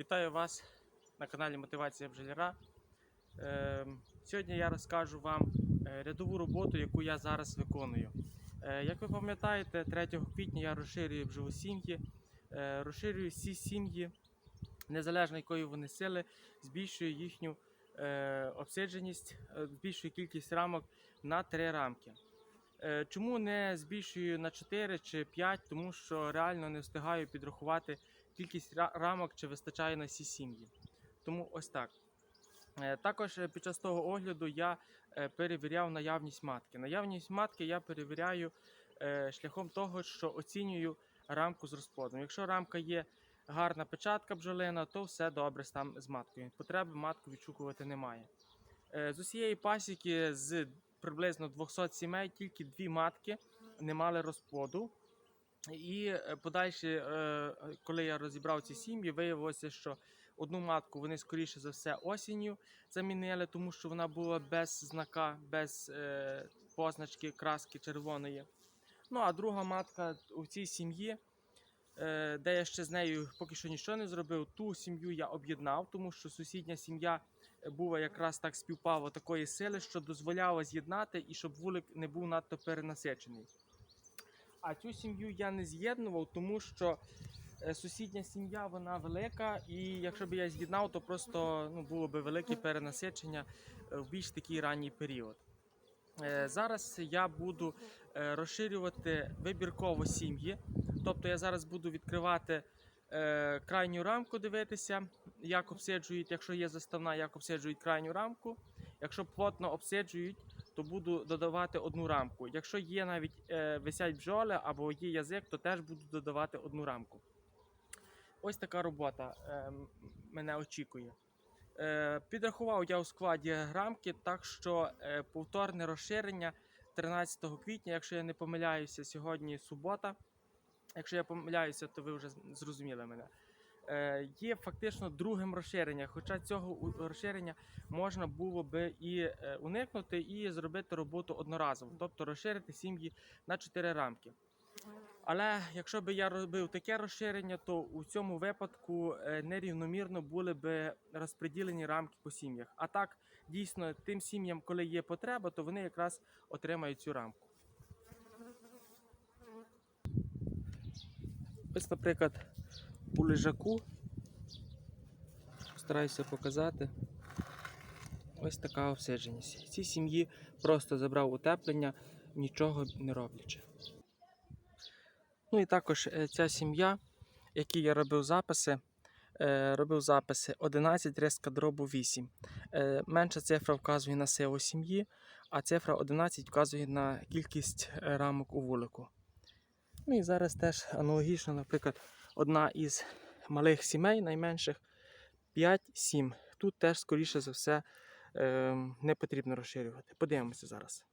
Вітаю вас на каналі Мотивація бджоляра. Ем, Сьогодні я розкажу вам е, рядову роботу, яку я зараз виконую. Е, Як ви пам'ятаєте, 3 квітня я розширюю бджолосім'ї, Е, розширюю всі сім'ї, незалежно якої вони сили, збільшую їхню обсидженість, збільшую кількість рамок на 3 рамки. Чому не збільшую на 4 чи 5? Тому що реально не встигаю підрахувати кількість рамок, чи вистачає на всі сім'ї. Тому ось так. Е, Також е, під час того огляду я е, перевіряв наявність матки. Наявність матки я перевіряю шляхом того, що оцінюю рамку з розплодом. Якщо рамка є гарна печатка бджолина, то все добре там з маткою. Потреби матку відшукувати немає. З усієї пасіки з приблизно 200 сімей тільки дві матки не мали розплоду. І е, подальше, е, коли я розібрав ці сім'ї, виявилося, що одну матку вони скоріше за все осінню замінили, тому що вона була без знака, без е, позначки краски червоної. Ну а друга матка у цій сім'ї, де я ще з нею поки що нічого не зробив, ту сім'ю я об'єднав, тому що сусідня сім'я була якраз так співпало такої сили, що дозволяло з'єднати і щоб вулик не був надто перенасичений. А цю сім'ю я не з'єднував, тому що е, сусідня сім'я вона велика, і якщо б я з'єднав, то просто ну, було б велике перенасичення е, в більш такий ранній період. Е, Зараз я буду розширювати вибірково сім'ї. Тобто я зараз буду відкривати крайню рамку, дивитися, як обсиджують, якщо є заставна, як обсиджують крайню рамку. Якщо плотно обсиджують, то буду додавати одну рамку. Якщо є навіть е, висять бджоли або є язик, то теж буду додавати одну рамку. Ось така робота е, мене очікує. Е, підрахував я у складі рамки, так що е, повторне розширення 13 квітня, якщо я не помиляюся, сьогодні субота. Якщо я помиляюся, то ви вже зрозуміли мене. Е, є фактично другим розширенням, хоча цього розширення можна було би і е, уникнути, і зробити роботу одноразово, тобто розширити сім'ї на 4 рамки. Але якщо б я робив таке розширення, то у цьому випадку е, нерівномірно були б розподілені рамки по сім'ях. А так, дійсно, тим сім'ям, коли є потреба, то вони якраз отримають цю рамку. Ось, наприклад, у лежаку стараюся показати. Ось така обсидженість. Ці сім'ї просто забрав утеплення, нічого не роблячи. Ну і також е, ця сім'я, які я робив записи, е, робив записи 11 риска дробу 8. Е, Менша цифра вказує на силу сім'ї, а цифра 11 вказує на кількість рамок у вулику. Ну і зараз теж аналогічно, наприклад, одна із малих сімей, найменших 5-7. Тут теж, скоріше за все, ем, не потрібно розширювати. Подивимося зараз.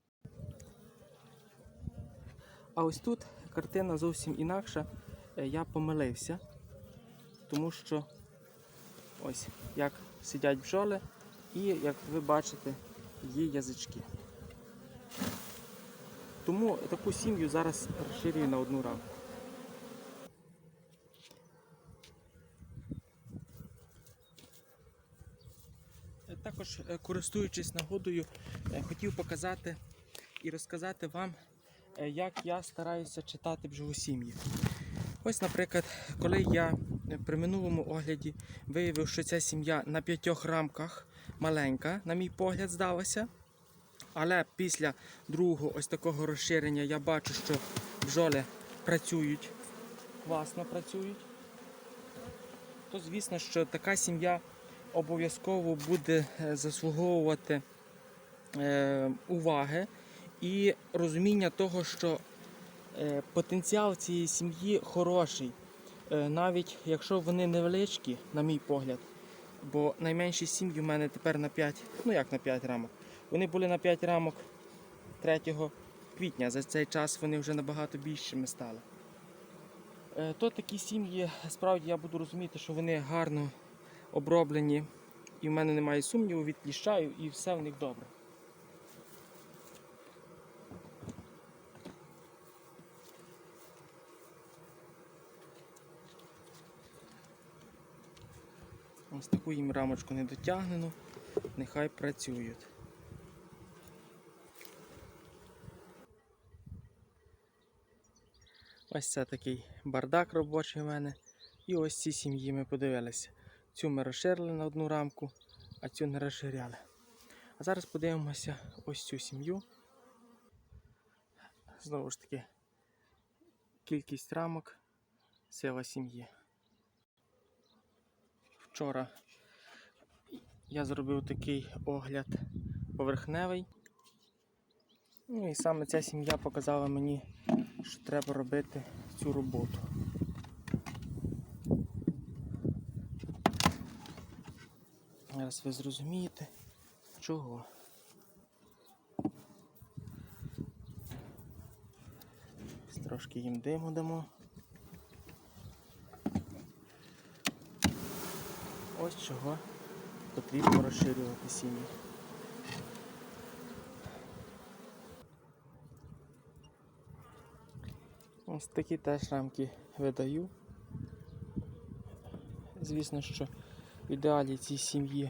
А ось тут картина зовсім інакша. Е, Я помилився, тому що ось як сидять бджоли, і як ви бачите, є язички. Тому таку сім'ю зараз розширюю на одну рамку. Е, Також е, користуючись нагодою, е, хотів показати і розказати вам, е, як я стараюся читати бджолосім'ї. Ось, наприклад, коли я при минулому огляді виявив, що ця сім'я на п'ятьох рамках маленька, на мій погляд, здалася. Але після другого ось такого розширення я бачу, що бджоли працюють, класно працюють. То звісно, що така сім'я обов'язково буде е, заслуговувати е, уваги і розуміння того, що е, потенціал цієї сім'ї хороший, навіть якщо вони невеличкі, на мій погляд. Бо найменші сім'ї в мене тепер на 5, ну як на 5 рамок. Вони були на 5 рамок 3 квітня. За цей час вони вже набагато більшими стали. То такі сім'ї, справді я буду розуміти, що вони гарно оброблені, і в мене немає сумніву, від і все в них добре. Ось таку їм рамочку не дотягнено, нехай працюють. Ось це такий бардак робочий у мене. І ось ці сім'ї ми подивилися. Цю ми розширили на одну рамку, а цю не розширяли. А зараз подивимося ось цю сім'ю. Знову ж таки, кількість рамок сила сім'ї. Вчора я зробив такий огляд поверхневий. Ну і саме ця сім'я показала мені, що треба робити цю роботу. Зараз ви зрозумієте, чого. Трошки їм диму дамо. Ось чого потрібно розширювати сім'ї. Ось такі теж рамки видаю. Звісно, що в ідеалі цій сім'ї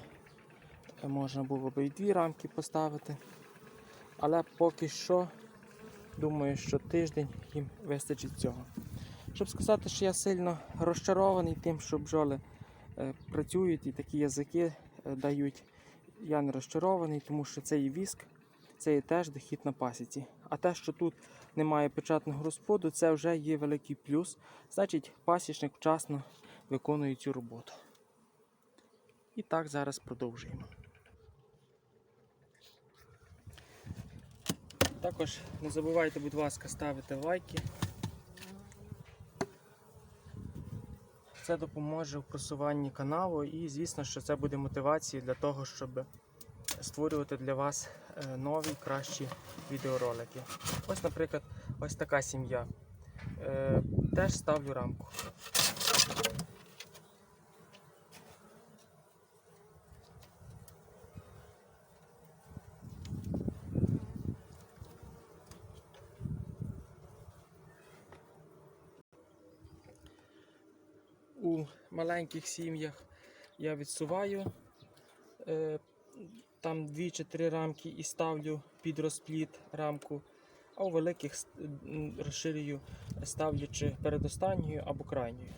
можна було б і дві рамки поставити. Але поки що, думаю, що тиждень їм вистачить цього. Щоб сказати, що я сильно розчарований тим, що бджоли е, працюють і такі язики е, дають, я не розчарований, тому що це і віск, це і теж дохід на пасіці. А те, що тут немає печатного розплоду, це вже є великий плюс. Значить, пасічник вчасно виконує цю роботу. І так зараз продовжуємо. Також не забувайте, будь ласка, ставити лайки. Це допоможе в просуванні каналу і, звісно, що це буде мотивацією для того, щоб створювати для вас е, нові кращі відеоролики. Ось, наприклад, ось така сім'я. Е, Теж ставлю рамку. У маленьких сім'ях я відсуваю е, там дві чи три рамки і ставлю під розпліт рамку, а у великих розширюю, ставлячи передостанньою або крайньою.